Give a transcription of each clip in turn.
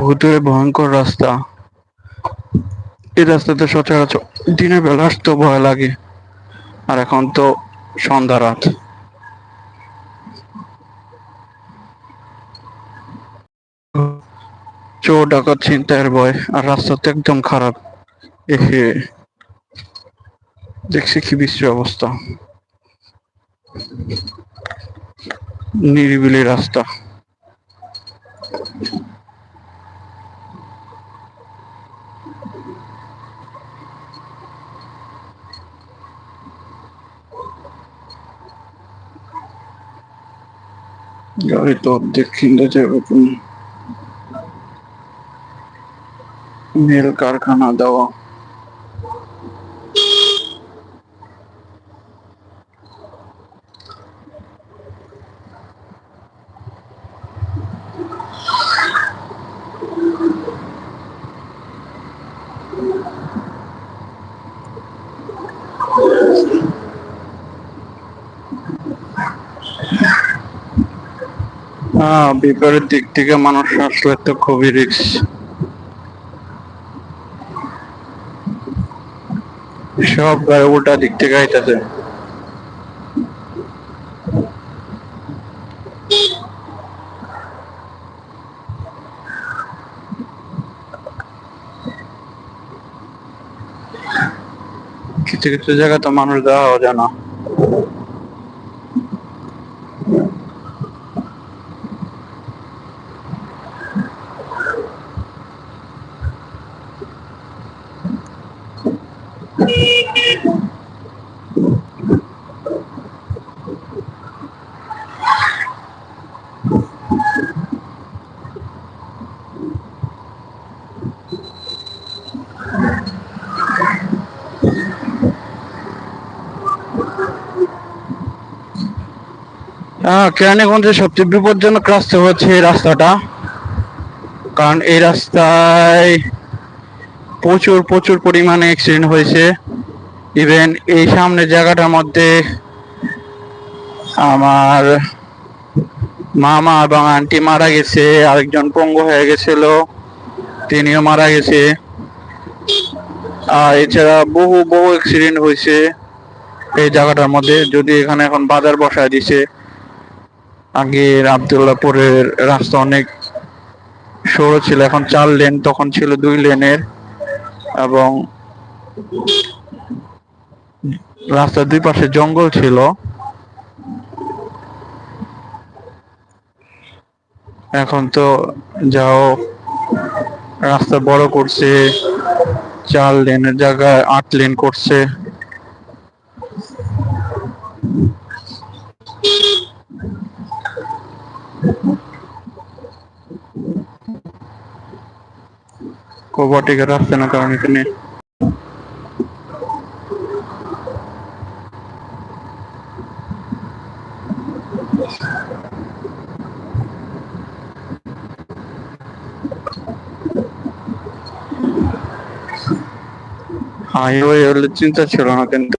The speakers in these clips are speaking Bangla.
ভূতের ভয়ঙ্কর রাস্তা। এই রাস্তাতে সচরাচর দিনের বেলা আসতেও ভয় লাগে, আর এখন তো সন্ধ্যা রাত। চোর ডাকাত ছিনতাইয়ের ভয়, আর রাস্তা তো একদম খারাপ। এহে, দেখছি কি বিশ্রী অবস্থা। নিরিবিলি রাস্তা। গাড়ি তো অর্ধেক কিনতে যাবে মেল কারখানা দেওয়া। বিপরীত দিক থেকে মানুষ আসলে তো খুবই রিস্ক সব গায়ে উল্টা দিক থেকে আইতেছে। কিছু কিছু জায়গা তো মানুষ দেওয়া যায় না। কেরানীগঞ্জের সবচেয়ে বিপজ্জনক রাস্তা হচ্ছে এই রাস্তাটা। কারণ এই রাস্তায় প্রচুর প্রচুর পরিমাণে অ্যাক্সিডেন্ট হয়েছে। ইভেন এই সামনে জায়গাটার মধ্যে আমার মামা এবং আন্টি মারা গেছে, আরেকজন পঙ্গু হয়ে গেছিল, তিনিও মারা গেছে। আর এছাড়া বহু বহু অ্যাক্সিডেন্ট হয়েছে এই জায়গাটার মধ্যে, যদি এখানে এখন বাজার বসায় দিছে। আগের আবদুল্লাপুরের রাস্তা অনেক সরু ছিল, এখন চার লেন, তখন ছিল দুই লেনের এবং রাস্তার দুই পাশে জঙ্গল ছিল। এখন তো যাও, রাস্তা বড় করছে, চার লেনের জায়গায় আট লেন করছে। কোবাটিকে রাস্তা না কারণ এখানে হাইওয়ে হলে চিন্তা ছিল না কিন্তু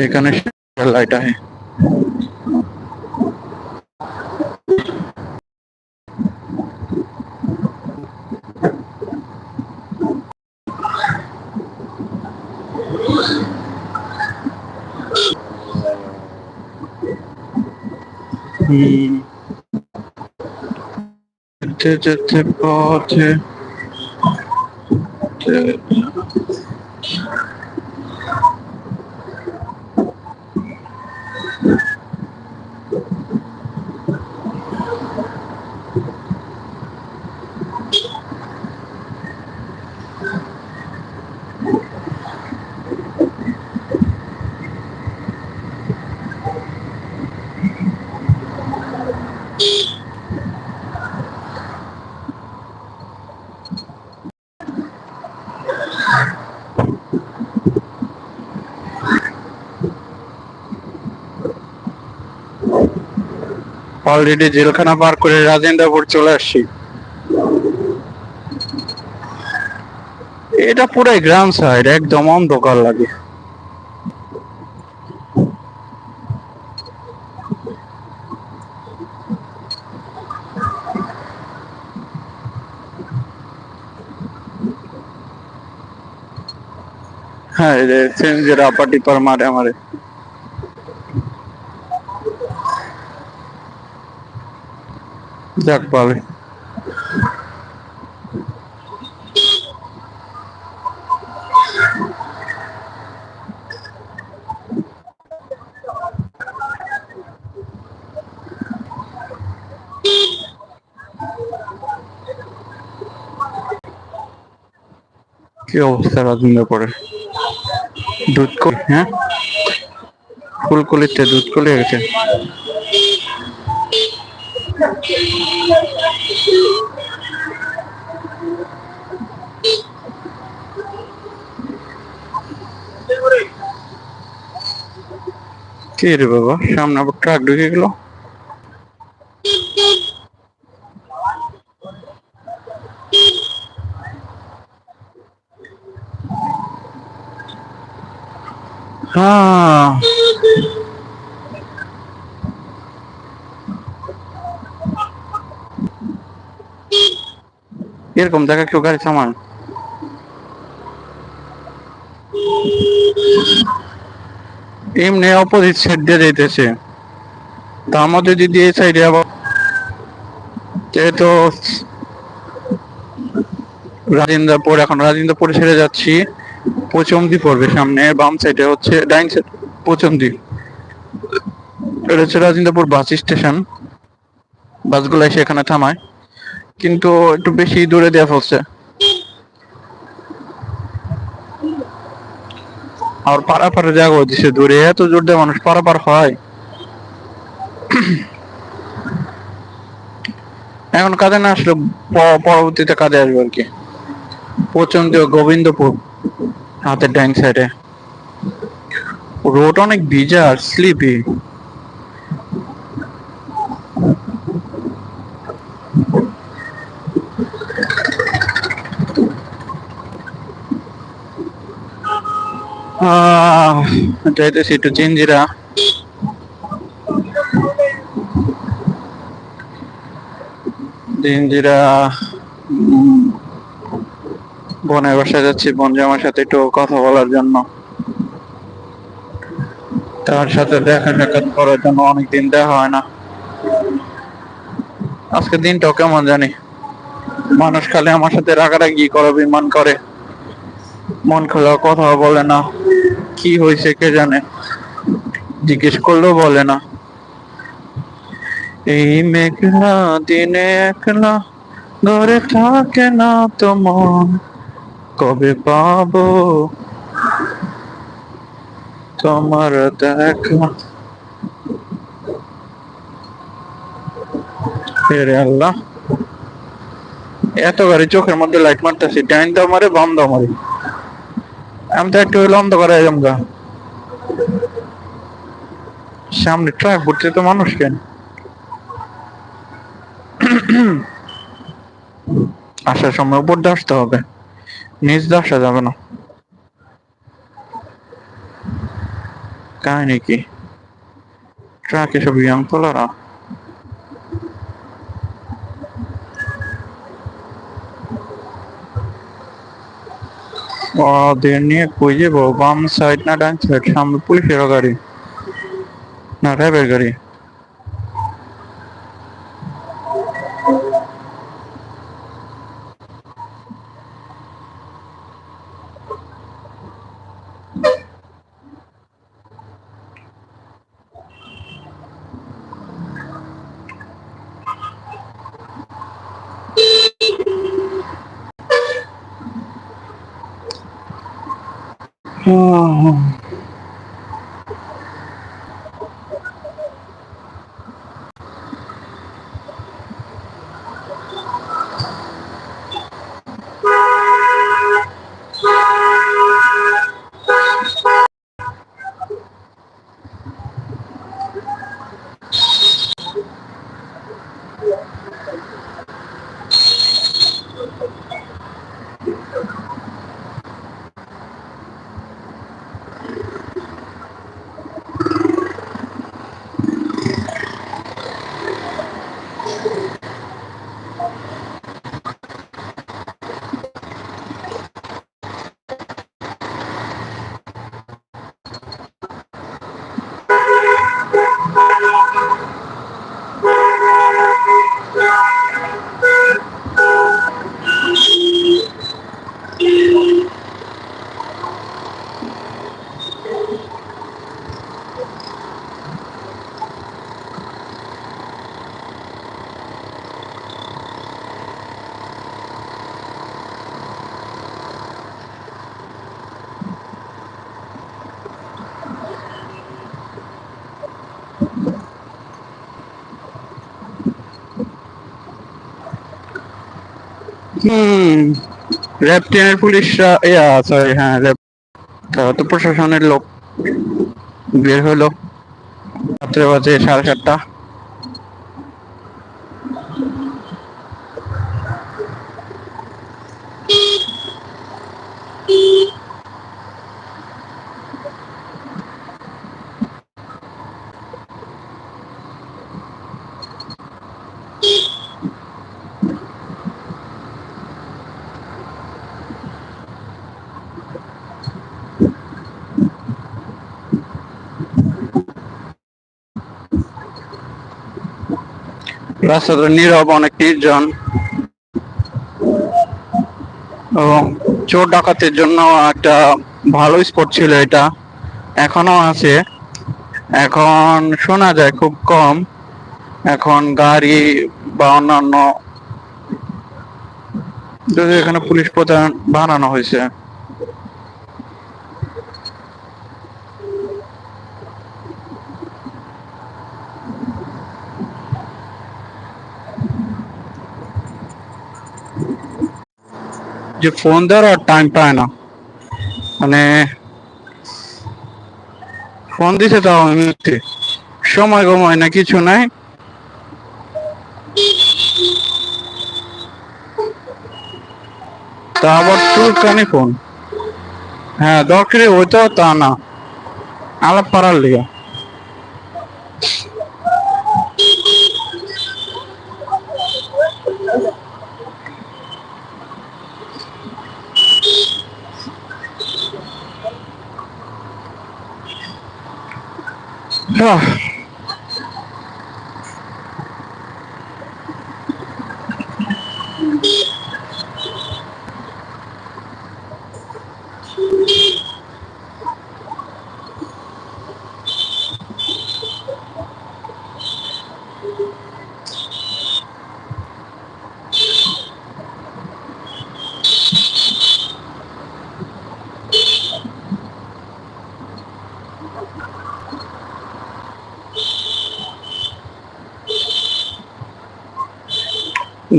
এখানে লাইট আছে Elohim. Did it about it? Already জেলখানা পার করে রাজেন্দ্রপুর চলে আসছি। এটা পুরাই গ্রাম সাইড একদম অন্ধকার লাগে। হ্যাঁ যে রাপাটি পর মারে মারে যাক পাবে। কি অবস্থা রাজেন্দ্র পরে? দুধ কলি হ্যাঁ? ফুলকলিতে দুধ কলি গেছে কে রে বাবা? সামনে আবার ট্রাক ঢুকে গেল হ্যাঁ এরকম, দেখা কেউ গাড়ি সামান। এমনি অপোজিট সাইড দিয়ে তার মধ্যে যদি এই সাইডে আবার যেহেতু রাজেন্দ্রপুর, এখন রাজেন্দ্রপুরে ছেড়ে যাচ্ছি, পচমদি পড়বে সামনে, বাম সাইডে হচ্ছে, ডাইন সাইড পচমদি। এটা হচ্ছে রাজেন্দ্রপুর বাস স্টেশন। বাসগুলো এসে এখানে থামায়। কিন্তু একটু বেশি দূরে দেওয়া ফেলছে। আর পারাপারে জায়গা দিছে দূরে, এত জোর দিয়ে মানুষ পারাপার হয়। এখন কাজে না আসলে পরবর্তীতে কাজে আসবে আর কি। পচন্দ গোবিন্দপুর, হাতের ডাইন সাইডে রোড অনেক ভিজা আর স্লিপি যাইতেছি একটু জিঞ্জিরা জিঞ্জিরা বোনের যাচ্ছি বোন জামার সাথে একটু কথা বলার জন্য। তার সাথে দেখা সাক্ষাৎ করার জন্য অনেকদিন দেখা হয় না। আজকে দিনটাও কেমন জানি। মানুষ খালি আমার সাথে রাগারাগি করে বিমান করে। মন খোলা কথা বলে না। কি হয়েছে কে জানে? জিজ্ঞেস করলেও বলে না। এই মেঘলা দিনে একলা ঘরে থাকে না তোমার কবে পাবো তোমার দেখা? হেরে আল্লাহ, এত গাড়ি চোখের মধ্যে লাইট মারতেছি, ডাইন দাও মারে, বাম দাও মারে। আমি তো একটু হইলে অন্ধকারে গা। সামনে ট্রাক ঘুরছে তো মানুষ কেন? আসার সময় উপর দিয়ে আসতে হবে। নিচ দিয়ে আসা যাবে না। কাহিনী কি? ট্রাক এসব ইয়াং পোলারা ওদের নিয়ে কই যাব? বাম সাইড না ডান সাইড সামনে পুলিশের গাড়ি। না র্যাবের গাড়ি। 哇 হুম লেফটেন্যান্ট পুলিশরা, ইয়া সরি হ্যাঁ র্যাব তারা তো প্রশাসনের লোক বের হলো। রাত্রে বাজে সাড়ে সাতটা। রাস্তাটা নীরব অনেক নির্জন এবং চোর ডাকাতের জন্য একটা ভালো স্পট ছিল এটা। এখনও আছে। এখন শোনা যায় খুব কম। এখন গাড়ি বা অন্যান্য যদি এখানে পুলিশ প্রধান বানানো হয়েছে। দেওয়ার আর টাইম পায় না। মানে ফোন দিছে তাও এমনিতে সময় গময় না, কিছু নাই। তা আবার চুলকানি ফোন। হ্যাঁ দরকারি ওইটাও তা না। আলাপ পারার লিগা। Rok.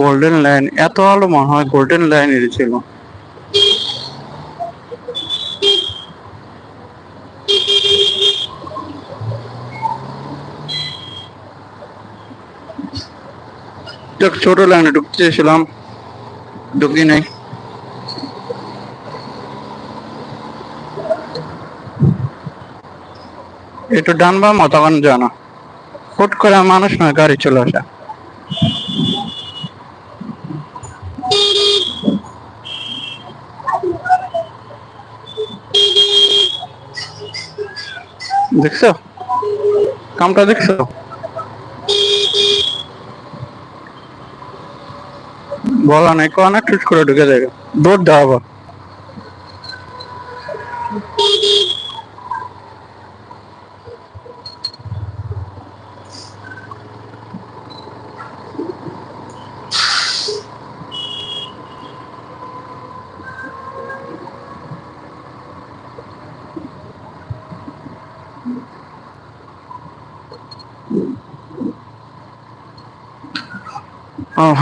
গোল্ডেন লাইন এত আলো মনে হয় গোল্ডেন লাইনের ছিল। ছোট লাইনে ঢুকতে চেয়েছিলাম। ঢুকি নাই। একটু ডান বা মতাগান জানা হুট করে মানুষ নয়, গাড়ি চলে আসা। দেখছ কামটা দেখছ বলা নাই কোন টুট করে ঢুকে যায় দৌড় দাও আবার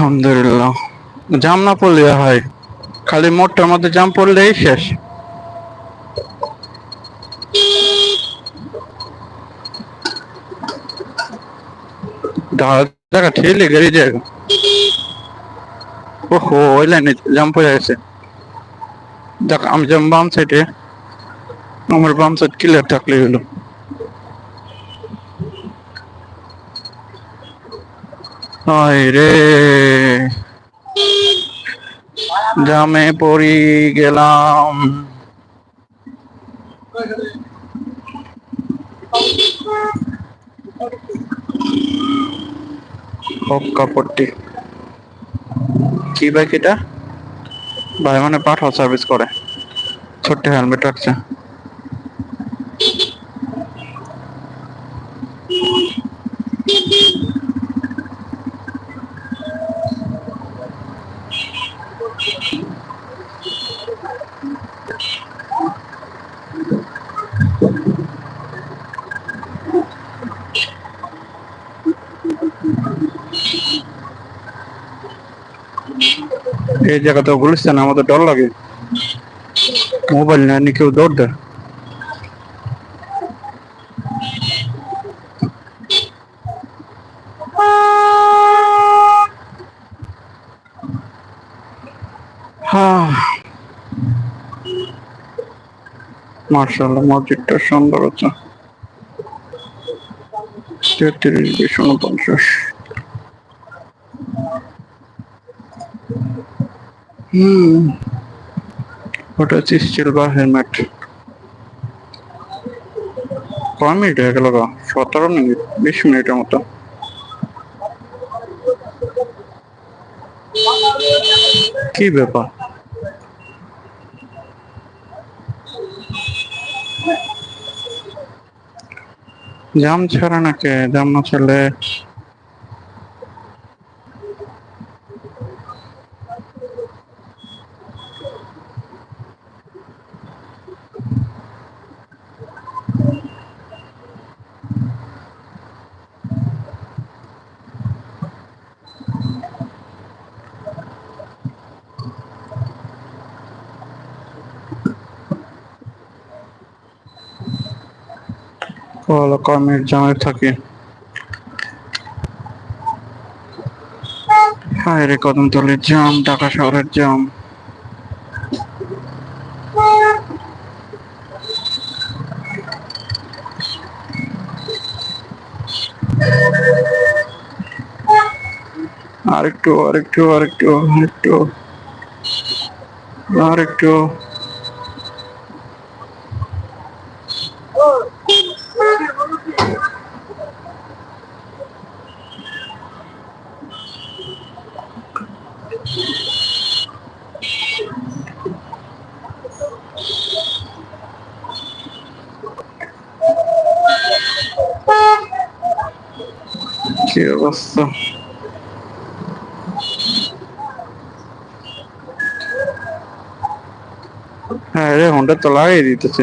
আলহামদুলিল্লাহ। জাম না পড়লে হয়। খালি মোটটার মধ্যে জাম পড়লেই শেষ। জায়গা ঠেলে গাড়ি জায়গা ওহো, ওই লাইনে জাম পড়ে গেছে। দেখ, আমি যেমন বাম সাইডে আমার বাম সাইড ক্লিয়ার থাকলে হলো। হায় রে জামে পড়ি গেলাম। কাপড়টি। কি বাইক এটা? ভাই মানে পাঠাও সার্ভিস করে। ছোট্ট হেলমেট রাখছে। এই জায়গাতে গুলিস্তান আমাদের ডর লাগে। মোবাইল নেয়নি কেউ, দৌড় দেয়। হ্যাঁ। মার্শাল্লাহ মসজিদটা সুন্দর আছে তেত্রিশ, বিশ, উনপঞ্চাশ। হুম। ওটা হচ্ছে স্টিল বা হেলমেট কয় মিনিট হয়ে গেল সতেরো মিনিট, বিশ মিনিটের মতো। কি ব্যাপার? জাম ছাড়া নাকি? জাম না ছাড়লে ভালো কর্মের জামের থাকে। হায় রে জাম, ঢাকা শহরের জাম। আরেকটু আরেকটু আরেকটু আরেকটু। আরেকটু। কি অবস্থা হ্যাঁ রে হন্ডা তো লাগিয়ে দিতেছে।